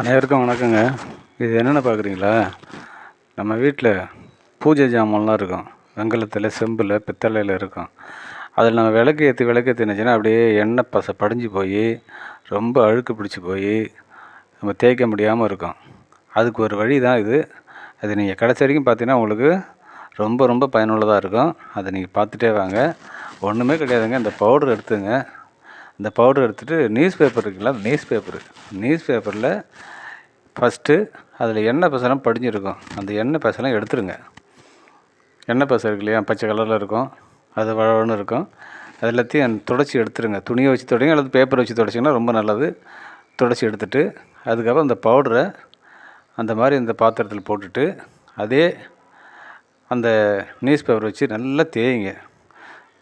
அனைவருக்கும் வணக்கங்க. இது என்னென்ன பார்க்குறீங்களா? நம்ம வீட்டில் பூஜை ஜாமான்லாம் இருக்கும். வெங்கலத்தில் செம்பில் பித்தளையில் இருக்கும். அதில் நம்ம விளக்கு ஏற்றி விளக்கு ஏற்றினுச்சுன்னா அப்படியே எண்ணெய் பச படிஞ்சு போய் ரொம்ப அழுக்கு பிடிச்சி போய் நம்ம தேய்க்க முடியாமல் இருக்கும். அதுக்கு ஒரு வழி தான் இது. அது நீங்கள் கடைசி வரைக்கும் பார்த்தீங்கன்னா உங்களுக்கு ரொம்ப ரொம்ப பயனுள்ளதாக இருக்கும். அதை நீங்கள் பார்த்துட்டே வாங்க. ஒன்றுமே கிடையாதுங்க. இந்த பவுடர் எடுத்துங்க. இந்த பவுடர் எடுத்துகிட்டு நியூஸ் பேப்பர் இருக்குல்ல நியூஸ் பேப்பர். நியூஸ் பேப்பரில் ஃபஸ்ட்டு அதில் எண்ணெய் பசைலாம் படிஞ்சிருக்கும். அந்த எண்ணெய் பசைலாம் எடுத்துருங்க. எண்ணெய் பசை இருக்கு இல்லையா? பச்சை கலரில் இருக்கும். அது வழவழன்னு இருக்கும். அது எல்லாத்தையும் தொடச்சி எடுத்துருங்க. துணியை வச்சு தொடங்க அல்லது பேப்பரை வச்சு தொடச்சிங்கன்னா ரொம்ப நல்லது. தொடச்சி எடுத்துட்டு அதுக்கப்புறம் அந்த பவுடரை அந்த மாதிரி இந்த பாத்திரத்தில் போட்டுட்டு அதே அந்த நியூஸ் பேப்பர் வச்சு நல்லா தேயுங்க.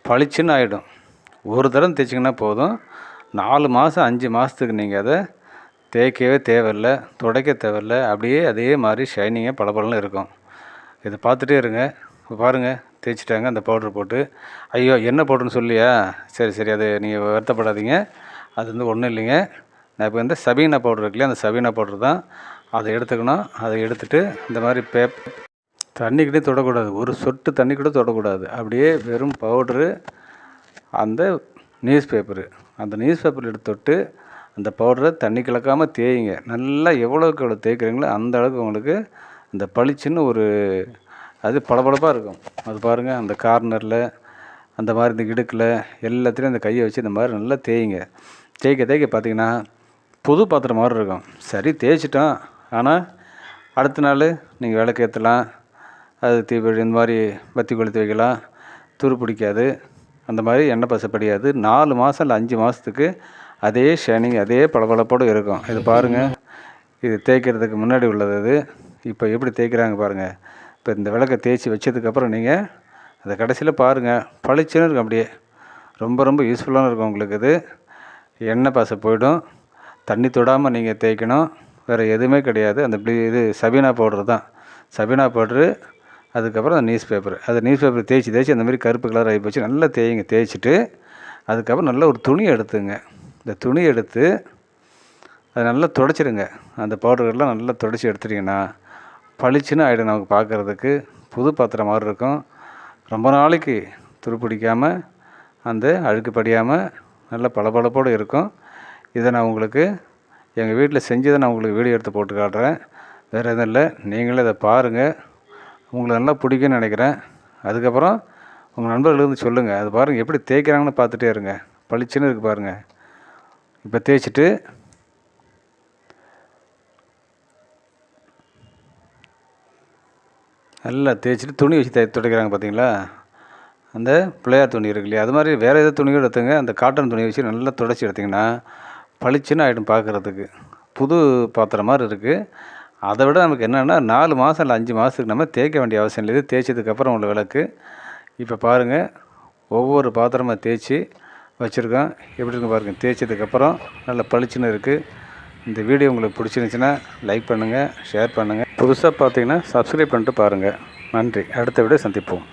பளிச்சுன்னு ஆகிடும் ஒரு தரம் தேய்ச்சிங்கன்னா போதும். நாலு மாதம் அஞ்சு மாதத்துக்கு நீங்கள் அதை தேய்க்கவே தேவையில்ல துடைக்க தேவையில்ல அப்படியே அதே மாதிரி ஷைனிங்காக பளபளன்னு இருக்கும். இதை பார்த்துட்டே இருங்க. இப்போ பாருங்கள் தேய்ச்சிட்டாங்க அந்த பவுட்ரு போட்டு. ஐயோ என்ன பவுட்ருன்னு சொல்லியா? சரி சரி அது நீங்கள் வருத்தப்படாதீங்க. அது வந்து ஒன்றும் இல்லைங்க. நான் இப்போ வந்து சபீனா பவுட்ரு இருக்குல்லையா அந்த சபீனா பவுட்ரு தான். அதை எடுத்துக்கணும். அதை எடுத்துகிட்டு இந்த மாதிரி பேப் தண்ணிக்கிட்டே தொடக்கூடாது. ஒரு சொட்டு தண்ணி கூட தொடக்கூடாது. அப்படியே வெறும் பவுட்ரு அந்த நியூஸ் பேப்பரு அந்த நியூஸ் பேப்பர் எடுத்து தொட்டு அந்த பவுடரை தண்ணி கலக்காமல் தேய்ங்க. நல்லா எவ்வளோக்கு எவ்வளோ தேய்க்கிறீங்களோ அந்த அளவுக்கு உங்களுக்கு அந்த பளிச்சுன்னு ஒரு அது பளபளப்பாக இருக்கும். அது பாருங்கள் அந்த கார்னரில் அந்த மாதிரி இந்த இடுக்கில் எல்லாத்துலேயும் அந்த கையை வச்சு இந்த மாதிரி நல்லா தேய்ங்க. தேய்க்க தேய்க்க பார்த்தீங்கன்னா புது பாத்திரம் மாதிரி இருக்கும். சரி தேய்ச்சிட்டோம். ஆனால் அடுத்த நாள் நீங்கள் விளக்கு ஏற்றலாம் அது தீபொழி இந்த மாதிரி பத்தி கொளுத்து வைக்கலாம். துரு பிடிக்காது. அந்த மாதிரி எண்ணெய் பசப்படியாது. நாலு மாதம் இல்லை அஞ்சு மாதத்துக்கு அதே ஷைனிங் அதே பளபளப்போடு இருக்கும். இது பாருங்கள் இது தேய்க்கிறதுக்கு முன்னாடி உள்ளது இது. இப்போ எப்படி தேய்க்கிறாங்க பாருங்கள் இப்போ இந்த விளக்கை தேய்ச்சி வச்சதுக்கப்புறம் நீங்கள் அதை கடைசியில் பாருங்கள் பளிச்சுன்னு இருக்கும் அப்படியே. ரொம்ப ரொம்ப யூஸ்ஃபுல்லான இருக்கும் உங்களுக்கு இது. எண்ணெய் பாசை போயிடும். தண்ணி தொடாமல் நீங்கள் தேய்க்கணும். வேறு எதுவுமே கிடையாது. அந்த ப்ளீ இது சபீனா பவுட்ரு தான். சபீனா பவுட்ரு அதுக்கப்புறம் அந்த நியூஸ் பேப்பர் அது நியூஸ் பேப்பர் தேய்ச்சி தேய்ச்சி அந்த மாதிரி கருப்பு கலர் ஆகி போச்சு. நல்லா தேய்ங்க தேய்ச்சிட்டு அதுக்கப்புறம் நல்ல ஒரு துணி எடுத்துங்க. இந்த துணி எடுத்து அதை நல்லா துடைச்சிருங்க. அந்த பவுடர்கள்லாம் நல்லா துடைச்சி எடுத்துட்டிங்கன்னா பளிச்சுன்னு ஆகிடும் நமக்கு பார்க்குறதுக்கு. புது பாத்திரம் மாதிரி இருக்கும். ரொம்ப நாளைக்கு துருப்பிடிக்காமல் அந்த அழுக்கு படியாமல் நல்ல பளபளப்போடு இருக்கும். இதை நான் உங்களுக்கு எங்கள் வீட்டில் செஞ்சதை நான் உங்களுக்கு வீடியோ எடுத்து போட்டு காட்டுறேன். வேறு எதுவும் இல்லை. நீங்களே இதை பாருங்கள் உங்களுக்கு நல்லா பிடிக்கும்னு நினைக்கிறேன். அதுக்கப்புறம் உங்கள் நண்பர்கள் இருந்து சொல்லுங்கள் அது பாருங்கள் எப்படி தேய்க்கிறாங்கன்னு பார்த்துட்டே இருங்க. பளிச்சுன்னு இருக்குது பாருங்கள் இப்போ தேய்ச்சிட்டு நல்லா தேய்ச்சிட்டு துணி வச்சு தே துடைக்கிறாங்க பார்த்தீங்களா அந்த பிள்ளையார் துணி இருக்கு இல்லையா? அது மாதிரி வேறு எதாவது துணியோ எடுத்துங்க. அந்த காட்டன் துணியை வச்சு நல்லா துடைச்சி எடுத்திங்கன்னா பளிச்சுன்னு ஆகிடும் பார்க்குறதுக்கு புது பாத்திரம் மாதிரி இருக்குது அதை விட நமக்கு என்னென்னா நாலு மாதம் இல்லை அஞ்சு மாதத்துக்கு நம்ம தேய்க்க வேண்டிய அவசியம் இல்லை. இது தேய்ச்சதுக்கப்புறம் உள்ள விளக்கு. இப்போ பாருங்கள் ஒவ்வொரு பாத்திரமாக தேய்ச்சி வச்சுருக்கோம் எப்படி இருக்கு பாருங்கள் தேய்ச்சதுக்கப்புறம் நல்லா பளிச்சுன்னு இருக்குது இந்த வீடியோ உங்களுக்கு பிடிச்சிருந்துச்சின்னா லைக் பண்ணுங்கள் ஷேர் பண்ணுங்கள் புதுசாக பார்த்தீங்கன்னா சப்ஸ்கிரைப் பண்ணிட்டு பாருங்கள் நன்றி. அடுத்த வீடியோ சந்திப்போம்.